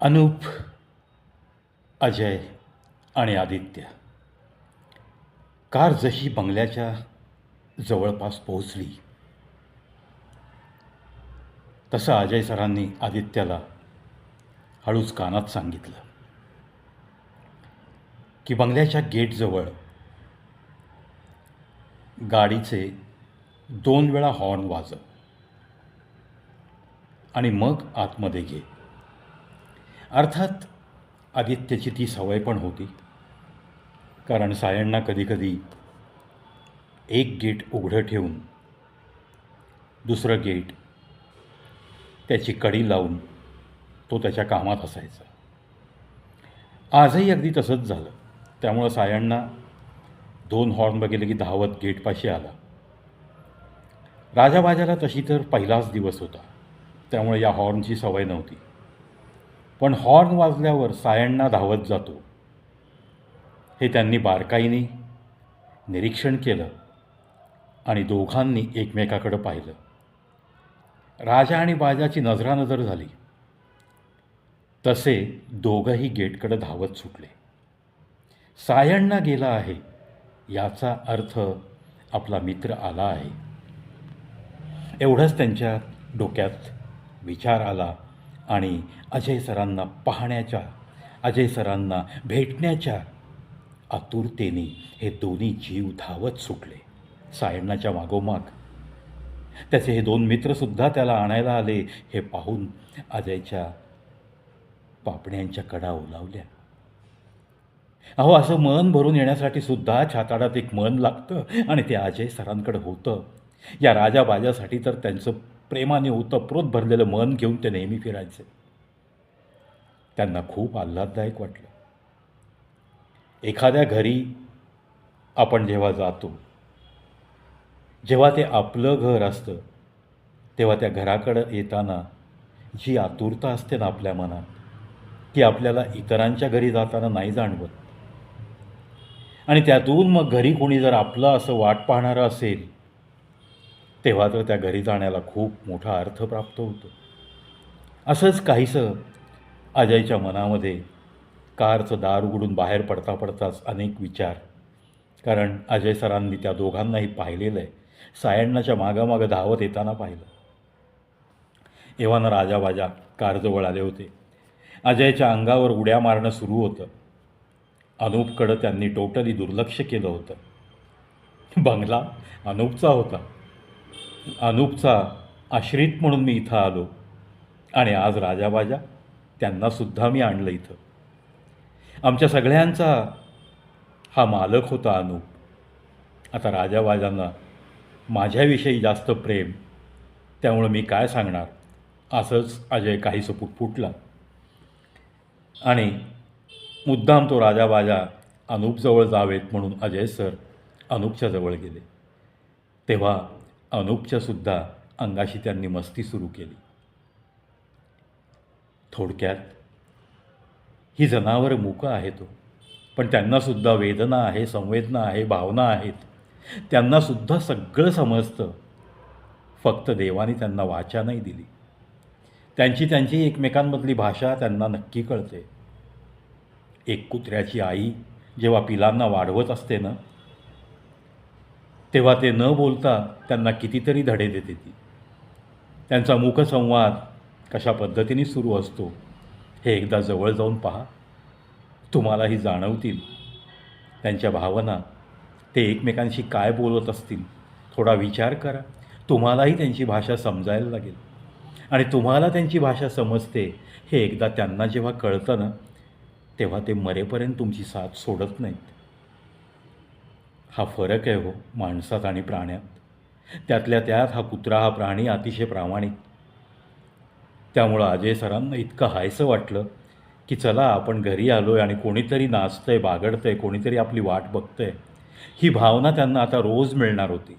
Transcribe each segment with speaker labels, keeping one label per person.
Speaker 1: अनूप अजय आणि आदित्य. कार जशी बंगल्याच्या जवळपास पोहोचली तसं अजय सरांनी आदित्याला हळूच कानात सांगितलं की बंगल्याच्या गेटजवळ गाडीचे दोन वेळा हॉर्न वाजव आणि मग आतमध्ये घे अर्थात आदित्यची ती सवय पण होती. कारण सायांना कधीकधी एक गेट उघडं ठेवून दुसरं गेट त्याची कडी लावून तो त्याच्या कामात असायचा. आजही अगदी तसंच झालं. त्यामुळं सायांना दोन हॉर्न बघितले की धावत गेटपाशी आला. राजाबाजाला तशी तर पहिलाच दिवस होता. त्यामुळे या हॉर्नची सवय नव्हती. पण हॉर्न वाजल्यावर सायण्णा धावत जातो. हे त्यांनी बारकाईने निरीक्षण केलं आणि दोघांनी एकमेकाकडं पाहिलं. राजा आणि बाजाची नजरानजर झाली. तसे दोघंही गेटकडं धावत सुटले. सायण्णा गेला आहे याचा अर्थ आपला मित्र आला आहे. एवढंच त्यांच्या डोक्यात विचार आला आणि अजय सरांना पाहण्याच्या अजय सरांना भेटण्याच्या आतुरतेने हे दोन्ही जीव धावत सुटले. सायण्णाच्या मागोमाग. त्याचे हे दोन मित्रसुद्धा त्याला आणायला आले हे पाहून अजयच्या पापण्यांच्या कडा ओलावल्या. अहो असं मन भरून येण्यासाठी सुद्धा छाताडात एक मन लागतं आणि ते अजय सरांकडे होतं. या राजाबाजासाठी तर त्यांचं प्रेमाने ओतप्रोत भरलेलं मन घेऊन ते नेहमी फिरायचे. त्यांना खूप आल्हाददायक वाटलं. एखाद्या घरी आपण जेव्हा जातो जेव्हा ते आपलं घर असतं तेव्हा त्या घराकडं येताना जी आतुरता असते ना आपल्या मनात ती आपल्याला इतरांच्या घरी जाताना नाही जाणवत. आणि त्यातून मग घरी कोणी जर आपलं असं वाट पाहणारं असेल तेव्हा तर त्या घरी जाण्याला खूप मोठा अर्थ प्राप्त होतो. असंच काहीसं अजयच्या मनामध्ये कारचं दार उघडून बाहेर पडता पडताच अनेक विचार. कारण अजय सरांनी त्या दोघांनाही पाहिलेलं आहे सायण्णाच्या मागामागं धावत येताना पाहिलं. एव्हानं राजाबाजा कारजवळ आले होते. अजयच्या अंगावर उड्या मारणं सुरू होतं. अनूपकडं त्यांनी टोटली दुर्लक्ष केलं होतं. बंगला अनूपचा होता. अनूपचा आश्रित म्हणून मी इथं आलो. आणि आज राजाबाजा त्यांनासुद्धा मी आणलं इथं. आमच्या सगळ्यांचा हा मालक होता अनूप. आता राजाबाजांना माझ्याविषयी जास्त प्रेम त्यामुळं मी काय सांगणार? असंच अजय काहीसं फुटला आणि मुद्दाम तो राजाबाजा अनूपजवळ जावेत म्हणून अजय सर अनूपच्या जवळ गेले. तेव्हा अनूपच्यासुद्धा अंगाशी त्यांनी मस्ती सुरू केली. थोडक्यात ही जनावरं मुकं आहेत तो पण त्यांनासुद्धा वेदना आहे संवेदना आहे भावना आहेत. त्यांनासुद्धा सगळं समजतं. फक्त देवाने त्यांना वाचा नाही दिली. त्यांची त्यांची एकमेकांमधली भाषा त्यांना नक्की कळते. एक कुत्र्याची आई जेव्हा पिलांना वाढवत असते ना तेव्हा ते न बोलता त्यांना कितीतरी धडे देते ती. त्यांचा मुखसंवाद कशा पद्धतीने सुरू असतो हे एकदा जवळ जाऊन पहा. तुम्हालाही जाणवतील. त्यांच्या भावना ते एकमेकांशी काय बोलत असतील थोडा विचार करा. तुम्हालाही त्यांची भाषा समजायला लागेल. आणि तुम्हाला त्यांची भाषा समजते हे एकदा त्यांना जेव्हा कळतं ना तेव्हा ते मरेपर्यंत तुमची साथ सोडत नाहीत. हा फरक आहे हो माणसात आणि प्राण्यात. त्यातल्या त्यात हा कुत्रा हा प्राणी अतिशय प्रामाणिक. त्यामुळं अजय सरांना इतकं हायसं वाटलं की चला आपण घरी आलो आहे आणि कोणीतरी नाचतंय बागडतंय कोणीतरी आपली वाट बघतंय. ही भावना त्यांना आता रोज मिळणार होती.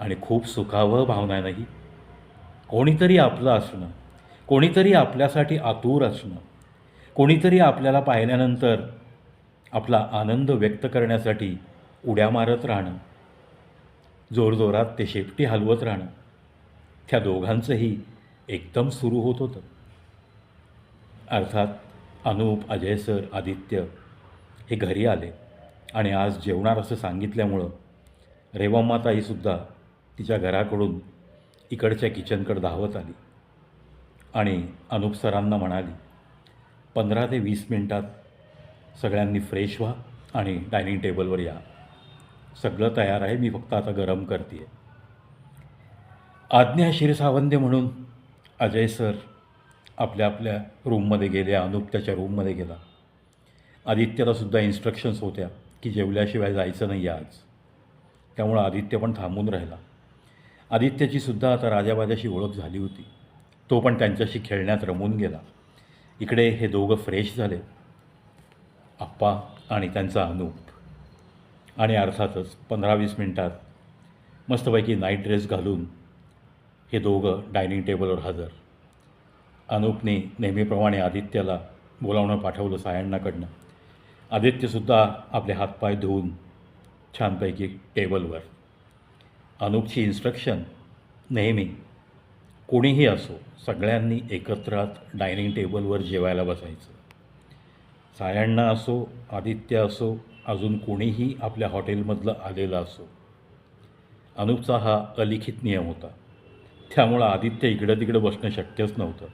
Speaker 1: आणि खूप सुखावह भावना नाही कोणीतरी आपलं असणं कोणीतरी आपल्यासाठी आतुर असणं कोणीतरी आपल्याला पाहिल्यानंतर आपला आनंद व्यक्त करण्यासाठी उड्या मारत राहणं जोरजोरात ते शेपटी हलवत राहणं त्या दोघांचंही एकदम सुरू होत होतं. अर्थात अनूप अजय सर आदित्य हे घरी आले आणि आज जेवणार असं सांगितल्यामुळं रेवम्माताईसुद्धा तिच्या घराकडून इकडच्या किचनकडं धावत आली आणि अनूप सरांना म्हणाली पंधरा ते वीस मिनटात सगळ्यांनी फ्रेश व्हा आणि डायनिंग टेबलवर या. सगळं तयार आहे मी फक्त आता गरम करते आज्ञा क्षीरसावंदे म्हणून अजय सर आपल्या आपल्या रूममध्ये गेले अनुप त्याच्या रूममध्ये गेला. आदित्यला सुद्धा इन्स्ट्रक्शन्स होत्या की जेवल्याशिवाय जायचं नाही आज. त्यामुळं आदित्य पण थांबून राहिला. आदित्यची सुद्धा आता राजाबाजाशी ओळख झाली होती. तो पण त्यांच्याशी खेळण्यात रमून गेला. इकडे हे दोघं फ्रेश झाले. आप्पा आणि त्यांचा अनूप. आणि अर्थातच पंधरा वीस मिनटात मस्तपैकी नाईट ड्रेस घालून हे दोघं डायनिंग टेबलवर हजर. अनूपने नेहमीप्रमाणे आदित्यला बोलावणं पाठवलं सायण्णाकडनं. आदित्यसुद्धा आपले हातपाय धुवून छानपैकी टेबलवर. अनूपची इन्स्ट्रक्शन नेहमी कोणीही असो सगळ्यांनी एकत्रात डायनिंग टेबलवर जेवायला बसायचं. सायण्णा असो आदित्य असो अजून कोणीही आपल्या हॉटेलमधलं आलेलं असो. अनुपचा हा अलिखित नियम होता. त्यामुळं आदित्य इकडं तिकडं बसणं शक्यच नव्हतं.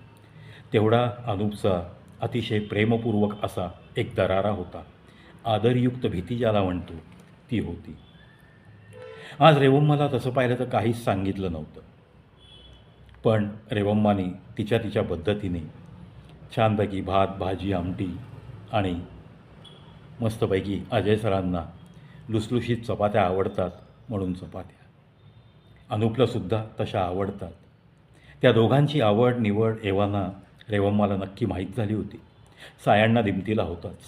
Speaker 1: तेवढा अनुपचा अतिशय प्रेमपूर्वक असा एक दरारा होता. आदरयुक्त भीती ज्याला म्हणतो ती होती. आज रेवम्माला तसं पाहिलं तर काहीच सांगितलं नव्हतं. पण रेवम्मानी तिच्या तिच्या पद्धतीने छानपैकी भात भाजी आमटी आणि मस्तपैकी अजय सरांना लुसलुशीत चपात्या आवडतात म्हणून चपात्या. अनुपलासुद्धा तशा आवडतात. त्या दोघांची आवड निवड एव्हाना रेवम्माला नक्की माहीत झाली होती. सायांना दिमतीला होताच.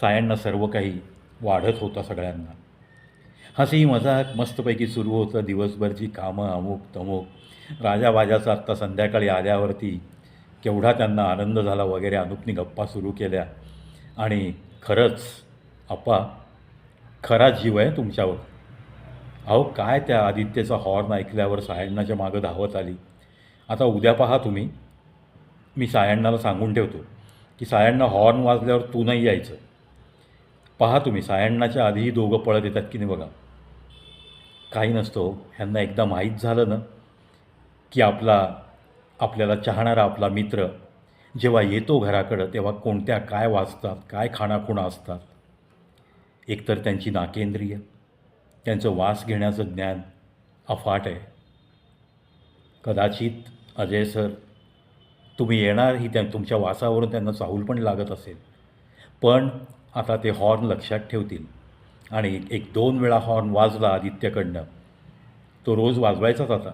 Speaker 1: सायांना सर्व काही वाढत होता सगळ्यांना. हसी मजाक मस्तपैकी सुरू होतं. दिवसभरची कामं अमुक तमुक. राजाबाजाचा आत्ता संध्याकाळी आल्यावरती केवढा त्यांना आनंद झाला वगैरे अनुपनी गप्पा सुरू केल्या. आणि खरंच अप्पा खरा जीव आहे तुमच्यावर. अहो काय त्या आदित्यचा हॉर्न ऐकल्यावर सायण्णाच्या मागं धावत आली. आता उद्या पहा तुम्ही. मी सायण्णाला सांगून ठेवतो की सायण्णा हॉर्न वाजल्यावर तू नाही यायचं. पहा तुम्ही सायण्णाच्या आधीही दोघं पळत येतात की नाही बघा. काही नसतो हो, ह्यांना एकदा माहीत झालं ना की आपला आपल्याला चाहणारा आपला मित्र जेव्हा येतो घराकडं तेव्हा कोणत्या काय वाचतात काय खाणाखुणा असतात? एकतर त्यांची नाकेंद्रिय त्यांचं वास घेण्याचं ज्ञान अफाट आहे. कदाचित अजय सर तुम्ही येणार ही त्या तुमच्या वासावरून त्यांना चाहूल पण लागत असेल. पण आता ते हॉर्न लक्षात ठेवतील. आणि एक दोन वेळा हॉर्न वाजला आदित्यकडनं तो रोज वाजवायचाच आता.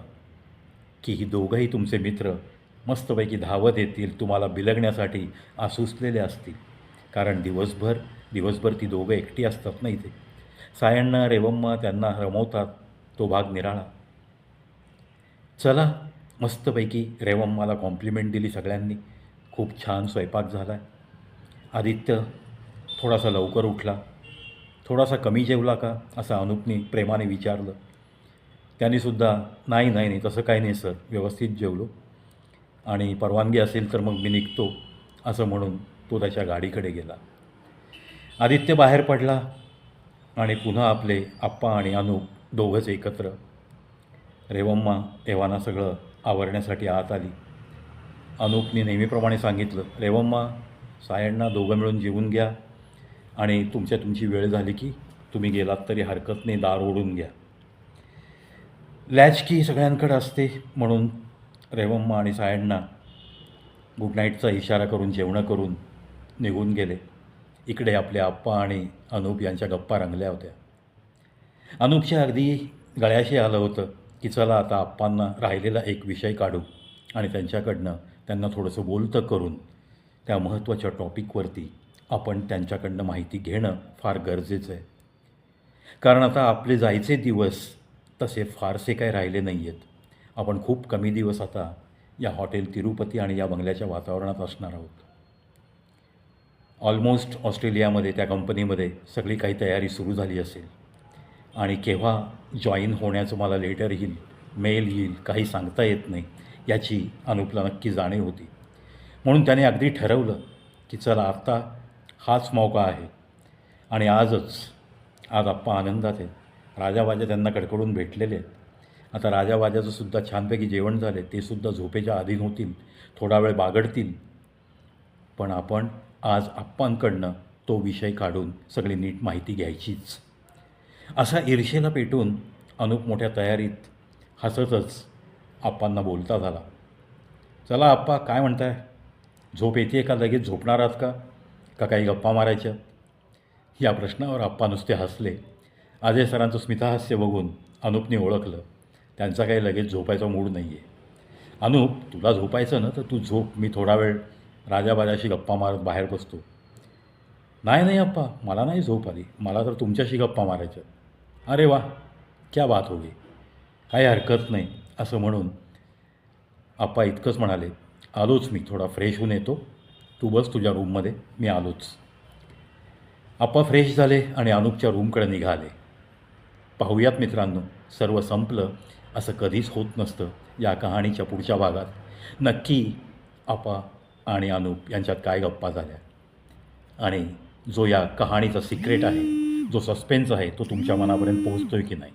Speaker 1: की ही दोघंही तुमचे मित्र मस्तपैकी धावत येतील तुम्हाला बिलगण्यासाठी आसुसलेले असतील. कारण दिवसभर दिवसभर ती दोघं एकटी असतात ना इथे. सायण्णा रेवम्मा त्यांना रमवतात तो भाग निराळा. चला मस्तपैकी रेवम्माला कॉम्प्लिमेंट दिली सगळ्यांनी. खूप छान स्वयंपाक झाला आहे आदित्य थोडासा लवकर उठला. थोडासा कमी जेवला का असं अनुपनी प्रेमाने विचारलं. त्यांनीसुद्धा नाही नाही नाही तसं काही नाही सर. व्यवस्थित जेवलो. आणि परवानगी असेल तर मग मी निघतो असं म्हणून तो त्याच्या गाडीकडे गेला. आदित्य बाहेर पडला आणि पुन्हा आपले आप्पा आणि अनुप दोघंच एकत्र. रेवम्मा एव्हाना सगळं आवरण्यासाठी आत आली. अनुपने नेहमीप्रमाणे सांगितलं रेवम्मा सायण्णा दोघं मिळून जेवून घ्या आणि तुमच्या तुमची वेळ झाली की तुम्ही गेलात तरी हरकत नाही दार ओढून घ्या. लॅचकी सगळ्यांकडे असते म्हणून रेवम्मा आणि सायण्णा गुड नाईटचा इशारा करून जेवणं करून निघून गेले. इकडे आपले आप्पा आणि अनूप यांच्या गप्पा रंगल्या होत्या. अनूपच्या अगदी गळ्याशी आलं होतं की चला आता आप्पांना राहिलेला एक विषय काढू आणि त्यांच्याकडनं त्यांना थोडंसं बोलतं करून त्या महत्त्वाच्या टॉपिकवरती आपण त्यांच्याकडनं माहिती घेणं फार गरजेचं आहे. कारण आता आपले जायचे दिवस तसे फारसे काही राहिले नाही आहेत आपण खूप कमी दिवस आता या हॉटेल तिरुपती आणि या बंगल्याच्या वातावरणात असणार आहोत. ऑलमोस्ट ऑस्ट्रेलियामध्ये त्या कंपनीमध्ये सगळी काही तयारी सुरू झाली असेल. आणि केव्हा जॉईन होण्याचं मला लेटर येईल मेल येईल काही सांगता येत नाही याची अनुपला नक्की जाणीव होती. म्हणून त्याने अगदी ठरवलं की चला आत्ता हाच मौका आहे. आणि आजच आज आप्पा आनंदात आहेत. राजाबाजा त्यांना कडकडून भेटलेले आहेत. आता राजावाजाचं सुद्धा छानपैकी जेवण झाले ते सुद्धा झोपेच्या अधीन होतील थोडा वेळ बागडतील. पण आपण आज आप्पांकडनं तो विषय काढून सगळी नीट माहिती घ्यायचीच. असा ईर्षेला पेटून अनुप मोठ्या तयारीत हसतच आप्पांना बोलता झाला. चला आप्पा काय म्हणताय? झोप येते का? लगेच झोपणार आहात का? का काही गप्पा मारायच्या? या प्रश्नावर आप्पा नुसते हसले. अजय सरांचं स्मिताहास्य बघून अनुपने ओळखलं. त्यांचा काही लगेच झोपायचा मूड नाही आहे अनुप तुला झोपायचं ना तर तू झोप. मी थोडा वेळ राजाबाजाशी गप्पा मारत बाहेर बसतो. नाही नाही अप्पा मला नाही झोप आली. मला तर तुमच्याशी गप्पा मारायच्या अरे वा क्या बात होगी. काही हरकत नाही असं म्हणून आप्पा इतकंच म्हणाले आलोच मी थोडा फ्रेश होऊन येतो. तू बस तुझ्या रूममध्ये मी आलोच. आप्पा फ्रेश झाले आणि अनुपच्या रूमकडे निघाले. पाहूयात मित्रांनो सर्व संपलं. असं कधीच होत नसतं या कहाणीच्या पुढच्या भागात. नक्की आपा आणि अनुप यांच्यात काय गप्पा झाल्या? आणि जो या कहाणीचा सिक्रेट आहे जो सस्पेन्स आहे तो तुमच्या मनापर्यंत पोहोचतोय की नाही?